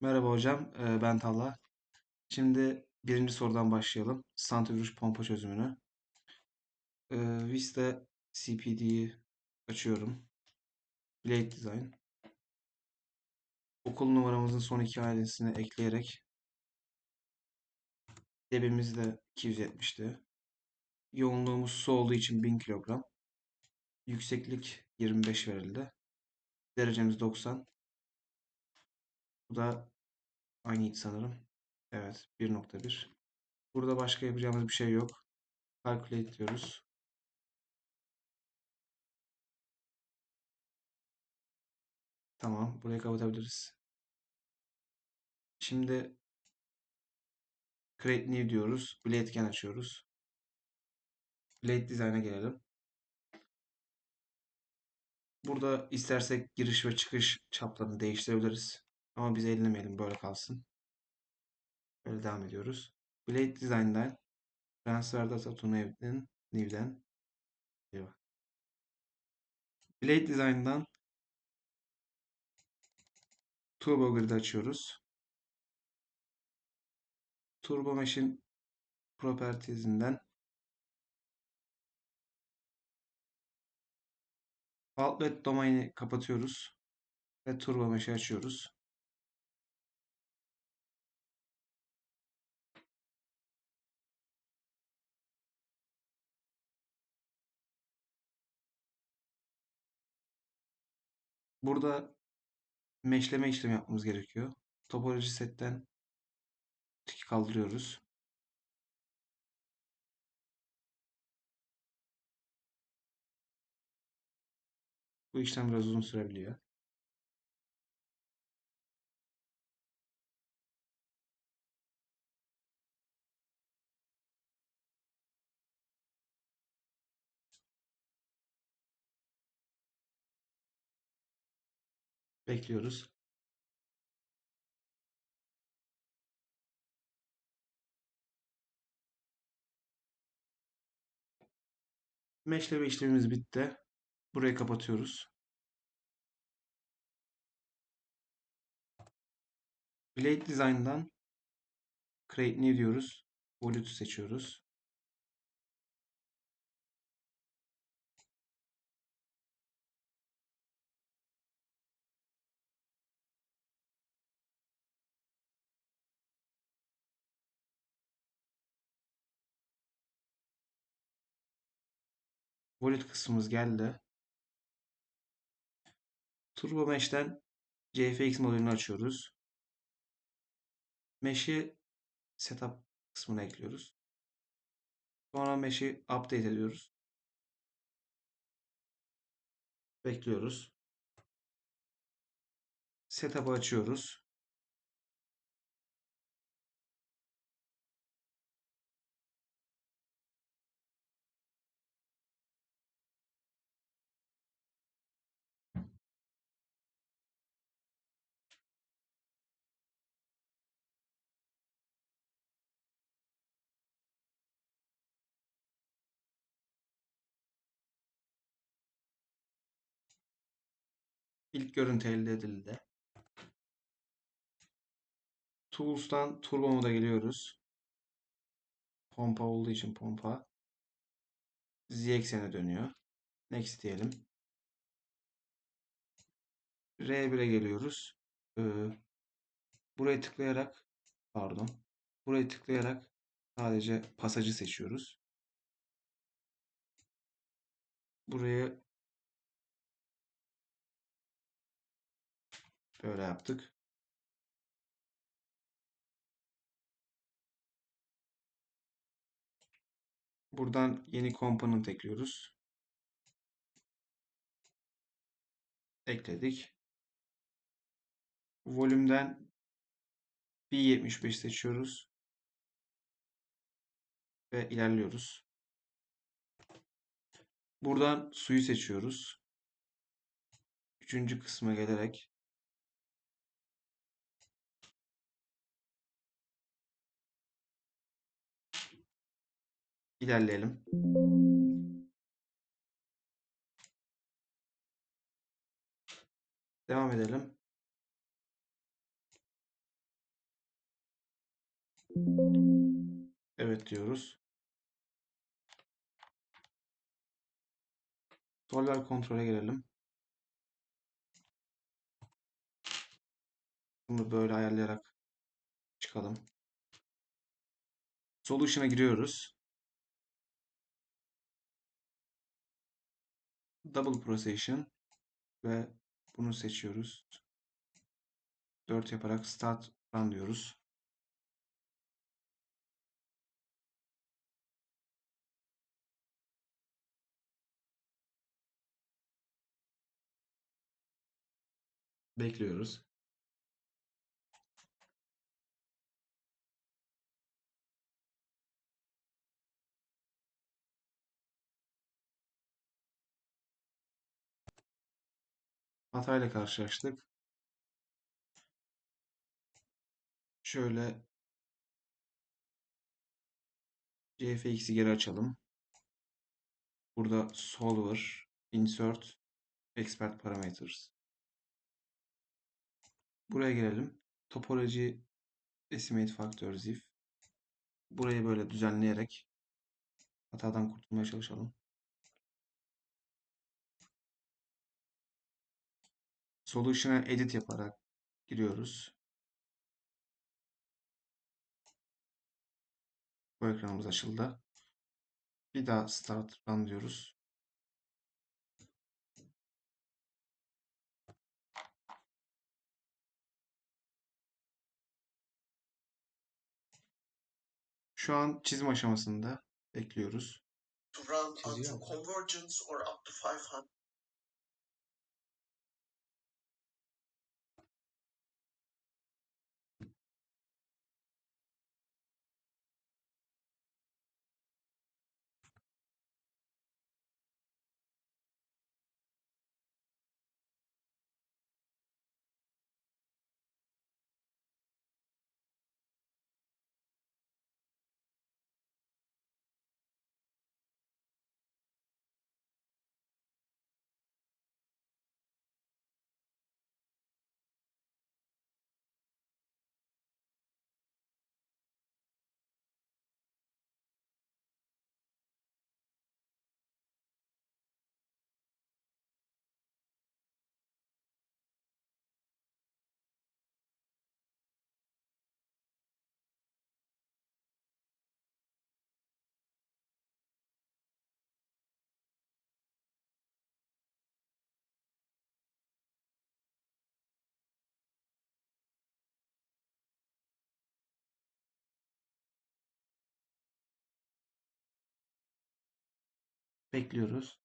Merhaba hocam, ben Talha. Şimdi birinci sorudan başlayalım. Santrifüj pompa çözümünü. Ee, Vista CPD'yi açıyorum. Blade Design. Okul numaramızın son iki ailesini ekleyerek debimiz de 270'ti. Yoğunluğumuz su olduğu için 1000 kilogram. Yükseklik 25 verildi. Derecemiz 90. Bu da aynıydı sanırım. Evet, 1.1. Burada başka yapacağımız bir şey yok. Calculate diyoruz. Tamam, burayı kapatabiliriz. Şimdi Create New diyoruz. Blade etken açıyoruz. Blade Design'a gelelim. Burada istersek giriş ve çıkış çaplarını değiştirebiliriz. Ama biz ellemeyelim böyle kalsın. Böyle devam ediyoruz. Blade Design'dan Transfer Data to New'den New'den Blade Design'dan Turbo Grid açıyoruz. Turbo Mesh'in Properties'inden Outlet domaini kapatıyoruz ve Turbo Mesh'i açıyoruz. Burada meşleme işlemi yapmamız gerekiyor. Topoloji setten tiki kaldırıyoruz. Bu işlem biraz uzun sürebiliyor. Bekliyoruz. Meşleme işlemimiz bitti. Burayı kapatıyoruz. Blade Design'dan Create New diyoruz. Volute seçiyoruz. Volute kısmımız geldi. Turbo Mesh'ten JFX modülünü açıyoruz. Mesh'i setup kısmına ekliyoruz. Sonra Mesh'i update ediyoruz. Bekliyoruz. Setup'ı açıyoruz. İlk görüntü elde edildi. Tools'tan Turbo moda geliyoruz. Pompa olduğu için pompa. Z eksene dönüyor. Next diyelim. R1'e geliyoruz. Ee, buraya tıklayarak pardon. Buraya tıklayarak sadece pasajı seçiyoruz. Burayı böyle yaptık. Buradan yeni component ekliyoruz. Ekledik. Volümden 1.75 seçiyoruz. Ve ilerliyoruz. Buradan suyu seçiyoruz. Üçüncü kısma gelerek ilerleyelim. Devam edelim. Evet diyoruz. Solver kontrole gelelim. Bunu böyle ayarlayarak çıkalım. Solution'a giriyoruz. Double Procession ve bunu seçiyoruz. 4 yaparak Start Run diyoruz. Bekliyoruz. Hatayla karşılaştık. Şöyle CFX'i geri açalım. Burada Solver, Insert, Expert Parameters. Buraya gelelim. Topology Estimate Factors if. Burayı böyle düzenleyerek hatadan kurtulmaya çalışalım. Solution'a edit yaparak giriyoruz. Bu ekranımız açıldı. Bir daha Start Run diyoruz. Şu an çizim aşamasında bekliyoruz. to run until mu? convergence or up to 500 Bekliyoruz.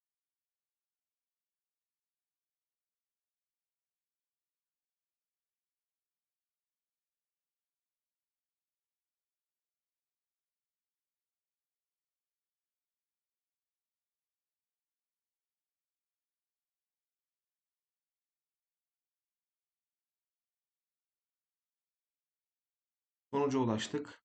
Sonuca ulaştık.